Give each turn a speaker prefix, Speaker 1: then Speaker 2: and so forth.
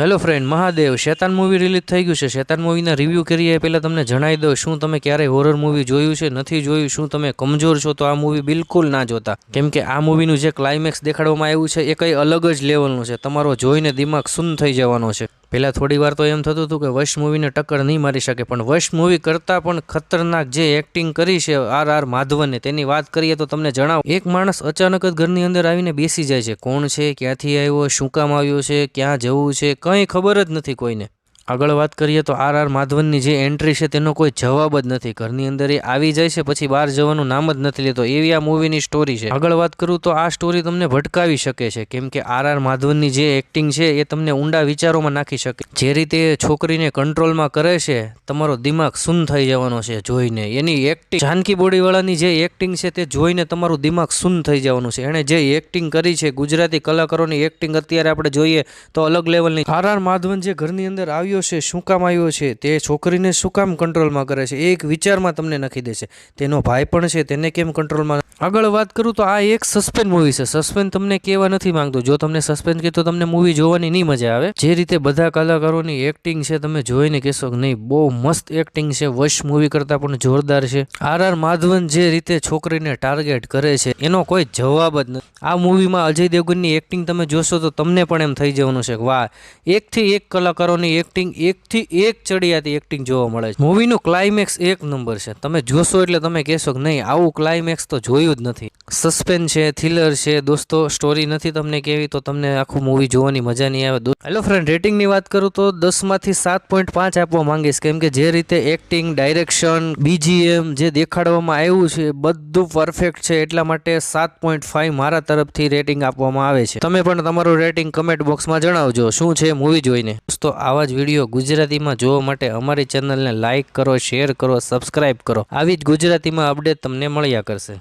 Speaker 1: Hello friend Mahadev Shaitaan movie release થઈ ગયું છે. શેતાન મૂવીના રિવ્યૂ કરીએ, પહેલાં તમને જણાવી દઉં શું તમે ક્યારેય હોરર મૂવી જોયું છે, નથી જોયું, શું તમે કમજોર છો, તો આ મૂવી બિલકુલ ના જોતા. કેમ કે આ મૂવીનું જે ક્લાઇમેક્સ દેખાડવામાં આવ્યું છે, એ કંઈ અલગ જ લેવલનું છે. તમારો જોઈને દિમાગ સુન થઈ જવાનો છે. પહેલાં થોડી વાર તો એમ થતું હતું કે વશ મૂવીને ટક્કર નહીં મારી શકે, પણ વશ મૂવી કરતાં પણ ખતરનાક જે એક્ટિંગ કરી છે આર આર માધવને, તેની વાત કરીએ તો તમને જણાવો. એક માણસ અચાનક જ ઘરની અંદર આવીને બેસી જાય છે. કોણ છે, ક્યાંથી આવ્યો, શું કામ આવ્યો છે, ક્યાં જવું છે કંઈ ખબર જ નથી કોઈને. આગળ વાત કરીએ તો આર આર માધવનની જે એન્ટ્રી છે તેનો કોઈ જવાબ જ નથી. ઘરની અંદર એ આવી જાય છે, પછી બહાર જવાનું નામ જ નથી લેતો. એવી આ મૂવીની સ્ટોરી છે. આગળ વાત કરું તો આ સ્ટોરી તમને ભટકાવી શકે છે, કેમ કે આર આર માધવનની જે એક્ટિંગ છે એ તમને ઊંડા વિચારોમાં નાખી શકે. જે રીતે છોકરીને કંટ્રોલમાં કરે છે, તમારો દિમાગ સૂન થઈ જવાનો છે જોઈને. એની એક્ટિંગ જાનકી બોડીવાળાની જે એક્ટિંગ છે તે જોઈને તમારું દિમાગ સૂન થઈ જવાનું છે. એણે જે એક્ટિંગ કરી છે, ગુજરાતી કલાકારોની એક્ટિંગ અત્યારે આપણે જોઈએ તો અલગ લેવલની આર આર માધવન જે ઘરની અંદર આવ્યો છે, શું કામ આવ્યો છે, તે છોકરીને શું કામ કંટ્રોલમાં કરે છે એક વિચારમાં તમને નખી દેશે. તેનો ભાઈ પણ છે, તેને કેમ કંટ્રોલમાં આગળ વાત કરું તો આ એક સસ્પેન્સ મૂવી છે. સસ્પેન્સ તમને કહેવા નથી માંગતો. જો તમને સસ્પેન્સ કહે તો તમને મૂવી જોવાની નહીં મજા આવે. જે રીતે બધા કલાકારોની એક્ટિંગ છે, તમે જોઈને કહેશો નહીં, બહુ મસ્ત એક્ટિંગ છે. વશ મૂવી કરતાં પણ જોરદાર છે. આર આર માધવન જે રીતે છોકરીને ટાર્ગેટ કરે છે, એનો કોઈ જવાબ જ નથી. આ મૂવીમાં અજય દેવગનની એક્ટિંગ તમે જોશો તો તમને પણ એમ થઈ જવાનું છે વાહ, એકથી એક કલાકારોની એક્ટિંગ એકથી એક ચડિયાતી એક્ટિંગ જોવા મળે છે. મૂવીનું ક્લાઇમેક્સ એક નંબર છે. તમે જોશો એટલે તમે કહેશો કે નહીં, આવું ક્લાઇમેક્સ તો જોયું જ નથી. સસ્પેન્સ છે થ્રિલર છે, દોસ્તો સ્ટોરી નથી તમને કેવી તો તમને આખું મૂવી જોવાની મજા નહીં આવે. હેલો ફ્રેન્ડ રેટિંગની વાત કરું તો દસમાંથી સાત પોઈન્ટ પાંચ આપવા માંગીશ. કેમ કે જે રીતે એક્ટિંગ ડાયરેક્શન બીજીએમ જે દેખાડવામાં આવ્યું છે, બધું પરફેક્ટ છે. એટલા માટે સાત પોઈન્ટ ફાઇવ મારા તરફથી રેટિંગ આપવામાં આવે છે. તમે પણ તમારું રેટિંગ કમેન્ટ બોક્સમાં જણાવજો. શું છે મૂવી જોઈને? દોસ્તો, આવા જ વીડિયો ગુજરાતીમાં જોવા માટે અમારી ચેનલને લાઇક કરો શેર કરો સબસ્ક્રાઇબ કરો. આવી જ ગુજરાતીમાં અપડેટ તમને મળ્યા કરશે.